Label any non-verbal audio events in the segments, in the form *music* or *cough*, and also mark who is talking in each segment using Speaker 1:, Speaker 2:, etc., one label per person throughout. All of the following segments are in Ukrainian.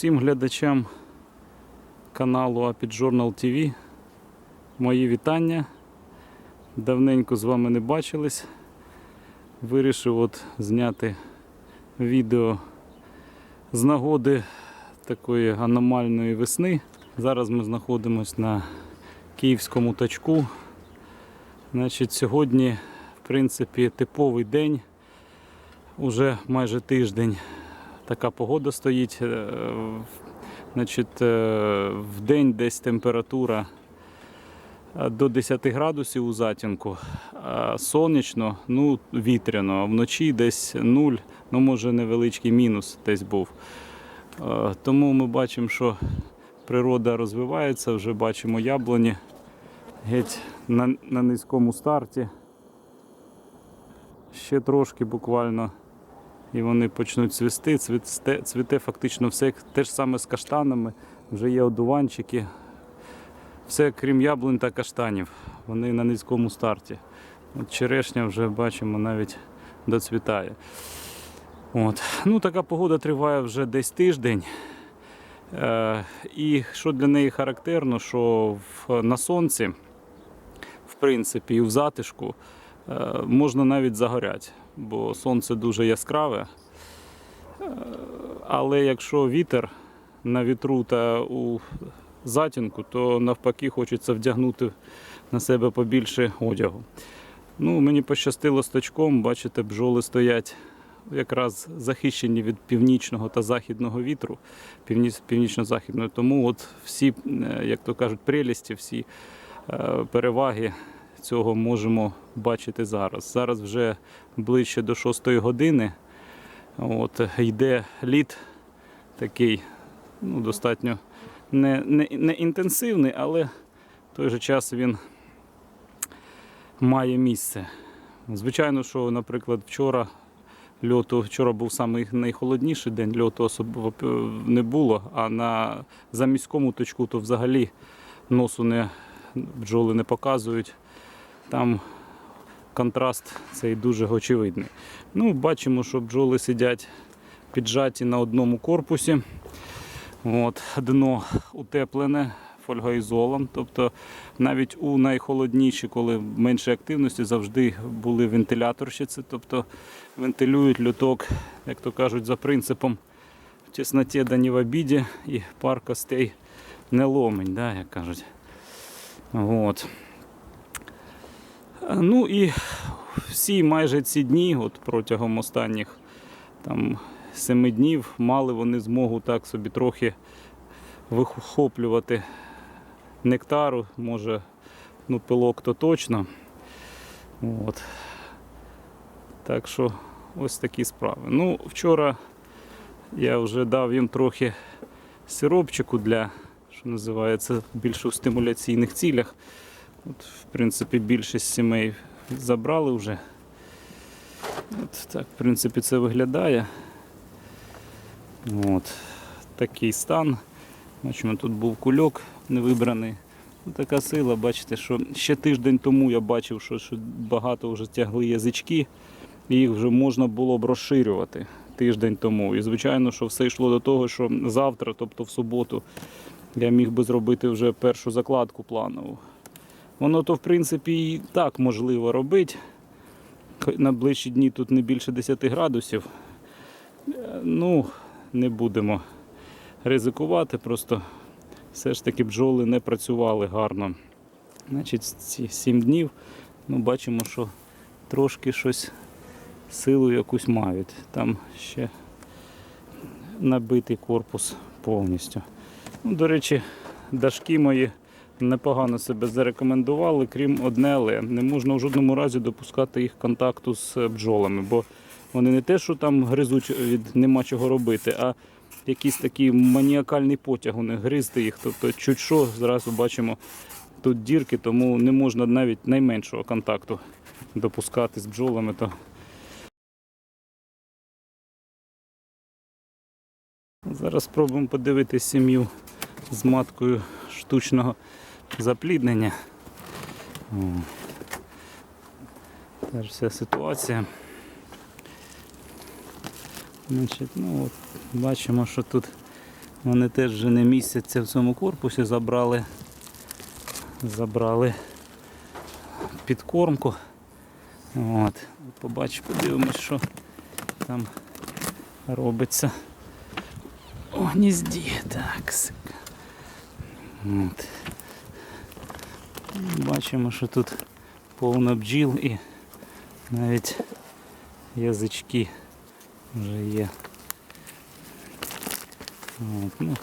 Speaker 1: Усім глядачам каналу Apid Journal TV мої вітання. Давненько з вами не бачились. Вирішив от зняти відео з нагоди такої аномальної весни. Зараз ми знаходимося на київському тачку. Значить, сьогодні, в принципі, типовий день, уже майже тиждень така погода стоїть. Е, Значить, е, в день десь температура е, до 10 градусів у затінку. Сонячно, ну вітряно, а вночі десь 0, ну може невеличкий мінус десь був. Тому ми бачимо, що природа розвивається, вже бачимо яблуні геть на, на низькому старті. Ще трошки буквально і вони почнуть цвісти. Цвісте, цвіте фактично все те ж саме з каштанами, вже є одуванчики. Все крім яблунь та каштанів. Вони на низькому старті. От черешня вже бачимо навіть доцвітає. От. Ну, така погода триває вже десь тиждень. Е, і що для неї характерно, що в, на сонці, в принципі, і в затишку е, можна навіть загоряти, бо сонце дуже яскраве. Е, але якщо вітер на вітру та у затінку, то навпаки хочеться вдягнути на себе побільше одягу. Ну, мені пощастило з точком, бачите, бджоли стоять якраз захищені від північного та західного вітру, північно-західного. Тому от всі, е, як то кажуть, прелісті, всі е, переваги цього можемо бачити зараз. Зараз вже ближче до 6 години. От, йде лід такий, ну, достатньо не, не, не інтенсивний, але в той же час він має місце. Звичайно, що, наприклад, вчора льоту, вчора був самий найхолодніший день, льоту особливо е, не було, а на заміському точку то взагалі носу не, бджоли не показують. Там контраст цей дуже очевидний. Ну, бачимо, що бджоли сидять піджаті на одному корпусі. От, дно утеплене фольгоізолом. Тобто навіть у найхолодніші, коли менше активності, завжди були вентиляторщиці, тобто вентилюють люток, як то кажуть, за принципом в тісноті да не в обіді і пар костей не ломень, да, як кажуть. От. Ну і всі майже ці дні, от протягом останніх там, семи днів, мали вони змогу так собі трохи вихоплювати нектару, може, ну, пилок то точно. От. Так що ось такі справи. Ну, вчора я вже дав їм трохи сиропчику для, що називається, більше в стимуляційних цілях. От, в принципі, більшість сімей забрали вже. От так, в принципі, це виглядає. От. Такий стан. Бачимо, тут був кульок невибраний. Ну, така сила, бачите, що ще тиждень тому я бачив, що, що багато вже тягли язички, і їх вже можна було б розширювати тиждень тому. І звичайно, що все йшло до того, що завтра, тобто в суботу, я міг би зробити вже першу закладку планову. Воно то, в принципі, і так можливо робити. На ближчі дні тут не більше 10 градусів. Ну, не будемо ризикувати, просто все ж таки бджоли не працювали гарно. Значить, ці 7 днів ну, бачимо, що трошки щось силу якусь мають. Там ще набитий корпус повністю. Ну, до речі, дашки мої непогано себе зарекомендували, крім одне, але не можна в жодному разі допускати їх контакту з е, бджолами, бо вони не те, що там гризуть від нема чого робити, а якийсь такий маніакальний потяг у них гризти їх. Тобто, чуть що, зразу бачимо тут дірки, тому не можна навіть найменшого контакту допускати з бджолами. То... Зараз спробуємо подивитися сім'ю з маткою штучного запліднення. О. Теж вся ситуація. Значить, ну от, бачимо, що тут Вони теж вже не містяться в цьому корпусі, забрали, забрали підкормку. От. Побач, подивимось, що там робиться у гнізді. Так. От. Бачимо, що тут повно бджіл і навіть язички вже є. От, ну,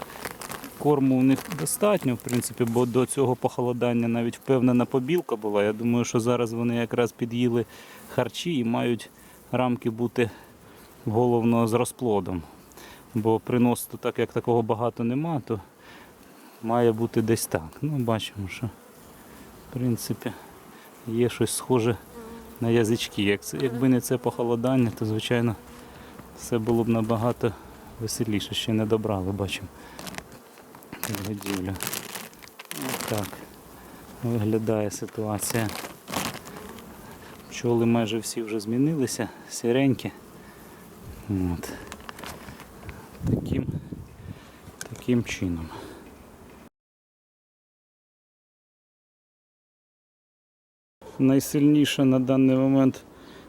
Speaker 1: корму у них достатньо, в принципі, бо до цього похолодання навіть впевнена побілка була. Я думаю, що зараз вони якраз під'їли харчі і мають рамки бути головно з розплодом. Бо приносу, так як такого багато нема, то має бути десь так. Ну, бачимо, що в принципі є щось схоже на язички. Як це, якби не це похолодання, то звичайно все було б набагато веселіше. Ще не добрали, бачимо. Підгодівля. Так виглядає ситуація. Пчоли майже всі вже змінилися, сіренькі. От. Таким, таким чином. Найсильніша на даний момент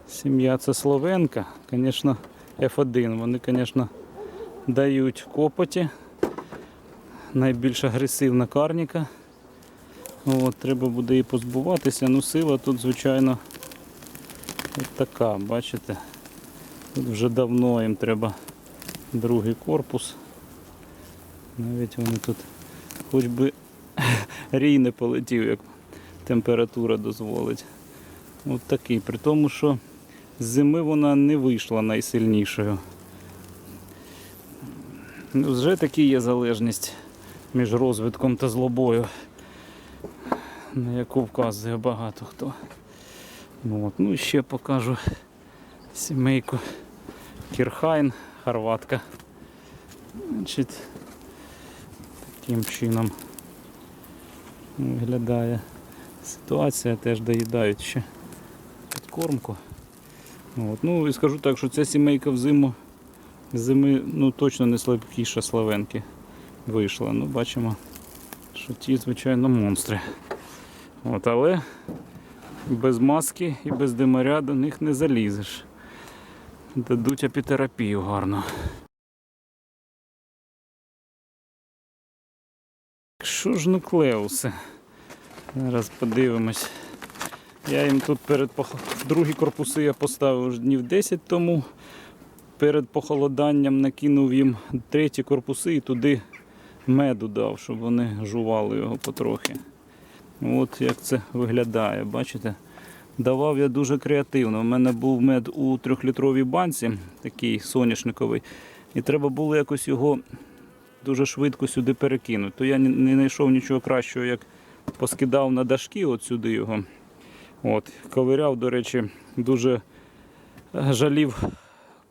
Speaker 1: сім'я це Словенка. Звісно, F1. Вони, звісно, дають копоті. Найбільш агресивна карніка. От, треба буде її позбуватися. Ну, сила тут, звичайно, от така, бачите? Тут вже давно їм треба другий корпус. Навіть вони тут хоч би *laughs* рій не полетів, як температура дозволить. От такий. При тому, що з зими вона не вийшла найсильнішою. Вже таки є залежність між розвитком та злобою, на яку вказує багато хто. Ну, от. ну ще покажу сімейку Кірхайн, хорватка. Значить, таким чином виглядає ситуація, теж доїдають ще підкормку. От. Ну і скажу так, що ця сімейка взиму зими ну, точно не слабкіша Славенки вийшла. Ну, бачимо, що ті, звичайно, монстри. От, але без маски і без димаря до них не залізеш. Дадуть апітерапію гарно. Що ж нуклеуси? Зараз подивимось. Я їм тут перед другі корпуси я поставив днів 10 тому. Перед похолоданням накинув їм треті корпуси і туди меду дав, щоб вони жували його потрохи. От як це виглядає, бачите? Давав я дуже креативно. У мене був мед у трьохлітровій банці, такий соняшниковий, і треба було якось його дуже швидко сюди перекинути. То я не знайшов нічого кращого, як поскидав на дашки от сюди його. От, ковиряв, до речі, дуже е, жалів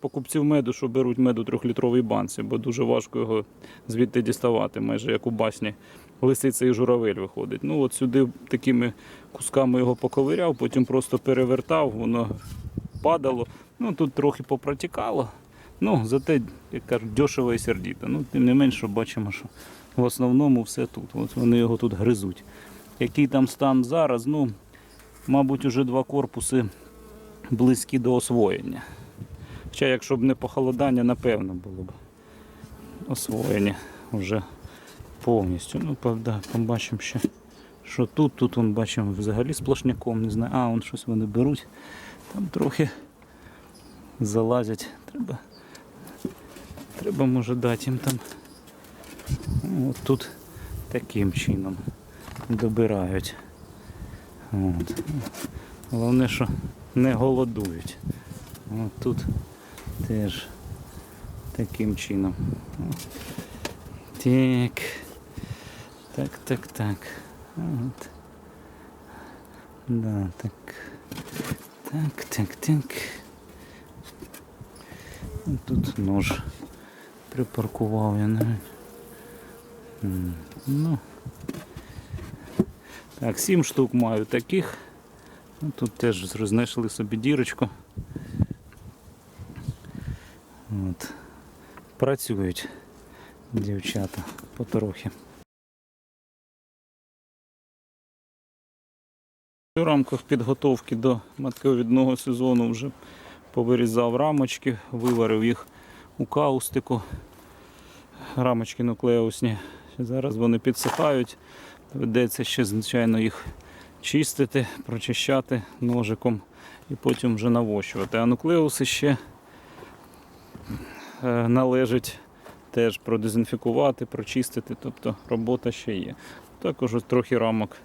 Speaker 1: покупців меду, що беруть мед у трьохлітровій банці, бо дуже важко його звідти діставати, майже як у басні лисиця і журавель виходить. Ну от сюди такими кусками його поковиряв, потім просто перевертав, воно падало. Ну тут трохи попротікало. Ну, зате, як кажуть, дешево і сердіто. Ну, тим не менше, бачимо, що в основному все тут. От вони його тут гризуть. Який там стан зараз, ну, мабуть, уже два корпуси близькі до освоєння. Хоча, якщо б не похолодання, напевно було б освоєння вже повністю. Ну, правда, побачимо ще, що тут. Тут вон, бачимо взагалі сплошняком, не знаю. А, вон щось вони беруть. Там трохи залазять. Треба, треба може дати їм там. Ну, От тут таким чином добирають. От. Головне, що не голодують. От тут теж таким чином. Так. Так, так, так. От. Да, так. Так, так, так. Тут нож припаркував я навіть. Ну. Так, сім штук маю таких. Ну, Тут теж знайшли собі дірочку. От. Працюють. дівчата потрохи. У рамках підготовки до матковідного сезону вже повирізав рамочки, виварив їх у каустику. Рамочки нуклеусні. Зараз вони підсихають. Доведеться ще, звичайно, їх чистити, прочищати ножиком і потім вже навощувати. А нуклеуси ще е, належить теж продезінфікувати, прочистити, тобто робота ще є. Також трохи рамок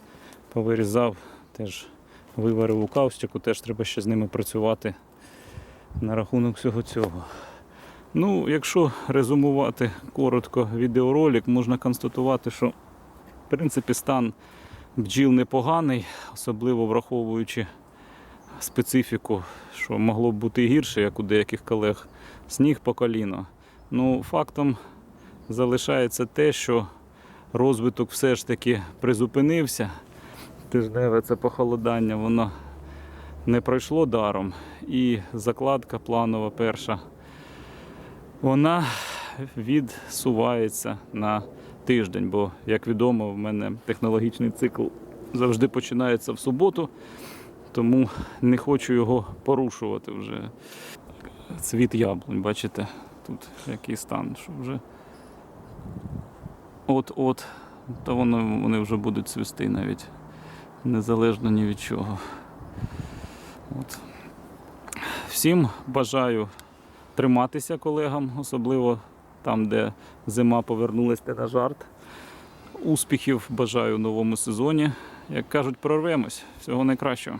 Speaker 1: повирізав, теж виварив у каустику, теж треба ще з ними працювати на рахунок всього цього. Ну, якщо резумувати коротко відеоролик, можна констатувати, що в принципі стан бджіл непоганий, особливо враховуючи специфіку, що могло б бути гірше, як у деяких колег, сніг по коліно. Ну, фактом залишається те, що розвиток все ж таки призупинився. Тижневе це похолодання, воно не пройшло даром. І закладка планова перша, вона відсувається на тиждень, бо, як відомо, в мене технологічний цикл завжди починається в суботу, тому не хочу його порушувати вже. Цвіт яблунь, бачите, тут який стан, що вже от-от, то воно, вони вже будуть цвісти навіть незалежно ні від чого. От. Всім бажаю триматися колегам, особливо там, де зима повернулася на жарт. Успіхів бажаю в новому сезоні. Як кажуть, прорвемось. Всього найкращого.